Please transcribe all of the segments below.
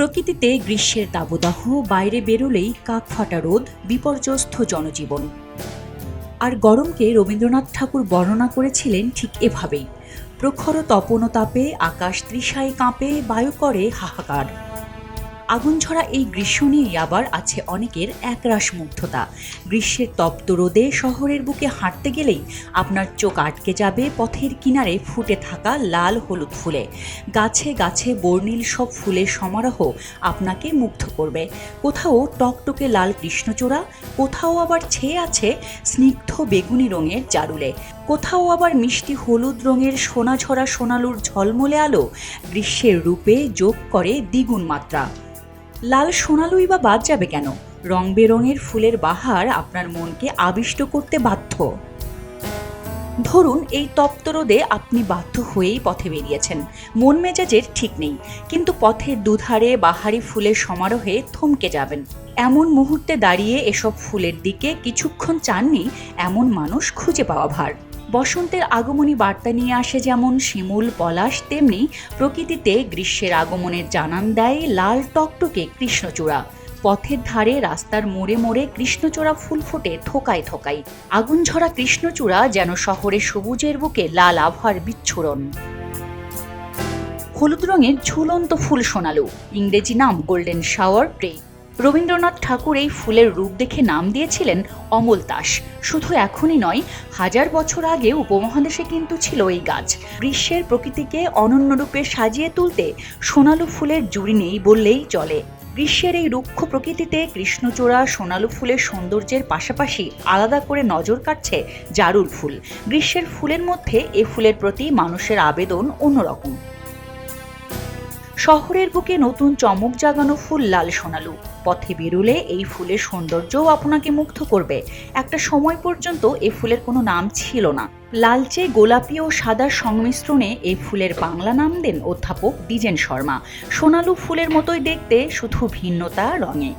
প্রকৃতিতে গ্রীষ্মের দাবদাহ বাইরে বেরোলেই কাক ফাটা রোদ, বিপর্যস্ত জনজীবন। আর গরমকে রবীন্দ্রনাথ ঠাকুর বর্ণনা করেছিলেন ঠিক এভাবেই, প্রখর তপনতাপে, আকাশ তৃষায় কাঁপে, বায়ু করে হাহাকার। আগুন ঝরা এই গ্রীষ্ম নিয়েই আবার আছে অনেকের একরাশ মুগ্ধতা গ্রীষ্মের তপ্ত রোদে শহরের বুকে হাঁটতে গেলেই আপনার চোখ আটকে যাবে পথের কিনারে ফুটে থাকা লাল হলুদ ফুলে। গাছে গাছে বর্ণিল সব ফুলের সমারোহ আপনাকে মুগ্ধ করবে। কোথাও টকটকে লাল কৃষ্ণচূড়া, কোথাও আবার ছেয়ে আছে স্নিগ্ধ বেগুনি রঙের জারুলে। কোথাও আবার মিষ্টি হলুদ রঙের সোনা সোনাঝরা সোনালুর ঝলমলে আলো। গ্রীষ্মের রূপে যোগ করে দ্বিগুণ মাত্রা। লাল সোনালুই বা বাদ যাবে কেন? রং বেরঙের ফুলের বাহার আপনার মনকে আবিষ্ট করতে বাধ্য। ধরুন, এই তপ্ত রোদে আপনি বাধ্য হয়েই পথে বেরিয়েছেন। মন মেজাজের ঠিক নেই, কিন্তু পথের দুধারে বাহারি ফুলের সমারোহে থমকে যাবেন। এমন মুহূর্তে দাঁড়িয়ে এসব ফুলের দিকে কিছুক্ষণ চাননি, এমন মানুষ খুঁজে পাওয়া ভার। বসন্তের আগমনী বার্তা নিয়ে আসে যেমন শিমুল পলাশ, তেমনি প্রকৃতিতে গ্রীষ্মের আগমনের জানান দেয় লাল টকটকে কৃষ্ণচূড়া। পথের ধারে রাস্তার মোড়ে মোড়ে কৃষ্ণচূড়া ফুল ফোটে থোকায় থোকায়। আগুন ঝরা কৃষ্ণচূড়া যেন শহরে সবুজের বুকে লাল আভার বিচ্ছুরণ। হলুদ রঙের ঝুলন্ত ফুল সোনালু ইংরেজি নাম গোল্ডেন শাওয়ার প্রে রবীন্দ্রনাথ ঠাকুর এই ফুলের রূপ দেখে নাম দিয়েছিলেন অমল তাস শুধু এখনই নয়, হাজার বছর আগে উপমহাদেশে কিন্তু ছিল এই গাছ। গ্রীষ্মের প্রকৃতিকে অনন্য রূপে সাজিয়ে তুলতে সোনালু ফুলের জুড়ি নেই বললেই চলে। গ্রীষ্মের এই রুক্ষ প্রকৃতিতে কৃষ্ণচূড়া সোনালু ফুলের সৌন্দর্যের পাশাপাশি আলাদা করে নজর কাটছে জারুল ফুল। গ্রীষ্মের ফুলের মধ্যে এ ফুলের প্রতি মানুষের আবেদন অন্যরকম। শহরের বুকে নতুন চমক জাগানো ফুল লাল সোনালু। পথে বেরোলে এই ফুলের সৌন্দর্যও আপনাকে মুগ্ধ করবে। একটা সময় পর্যন্ত এ ফুলের কোনো নাম ছিল না। লালচে, গোলাপি ও সাদার সংমিশ্রণে এই ফুলের বাংলা নাম দেন অধ্যাপক দ্বিজেন শর্মা। সোনালু ফুলের মতোই দেখতে, শুধু ভিন্নতা রঙে।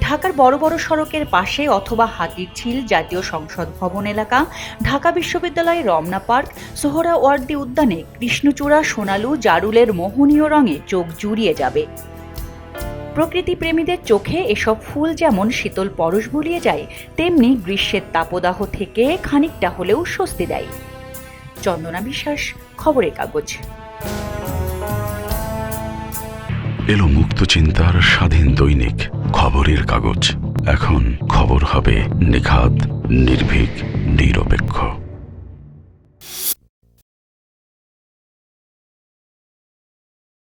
ঢাকার বড় বড় সড়কের পাশে অথবা হাতিরঝিল জাতীয় সংসদ ভবন এলাকা, ঢাকা বিশ্ববিদ্যালয়ের রমনা পার্ক, সোহরাওয়ার্দী উদ্যানে কৃষ্ণচূড়া, সোনালু, জারুলের মোহনীয় রঙে চোখ জুড়িয়ে যাবে। প্রকৃতি প্রেমীদের চোখে এসব ফুল যেমন শীতল পরশ বুলিয়ে যায়, তেমনি গ্রীষ্মের তাপদাহ থেকে খানিকটা হলেও স্বস্তি দেয়। চন্দনা বিশ্বাস, খবরের কাগজ। এলো মুক্ত চিন্তার স্বাধীন দৈনিক, খবরের কাগজ। এখন খবর হবে নিখাত, নির্ভীক, নিরপেক্ষ।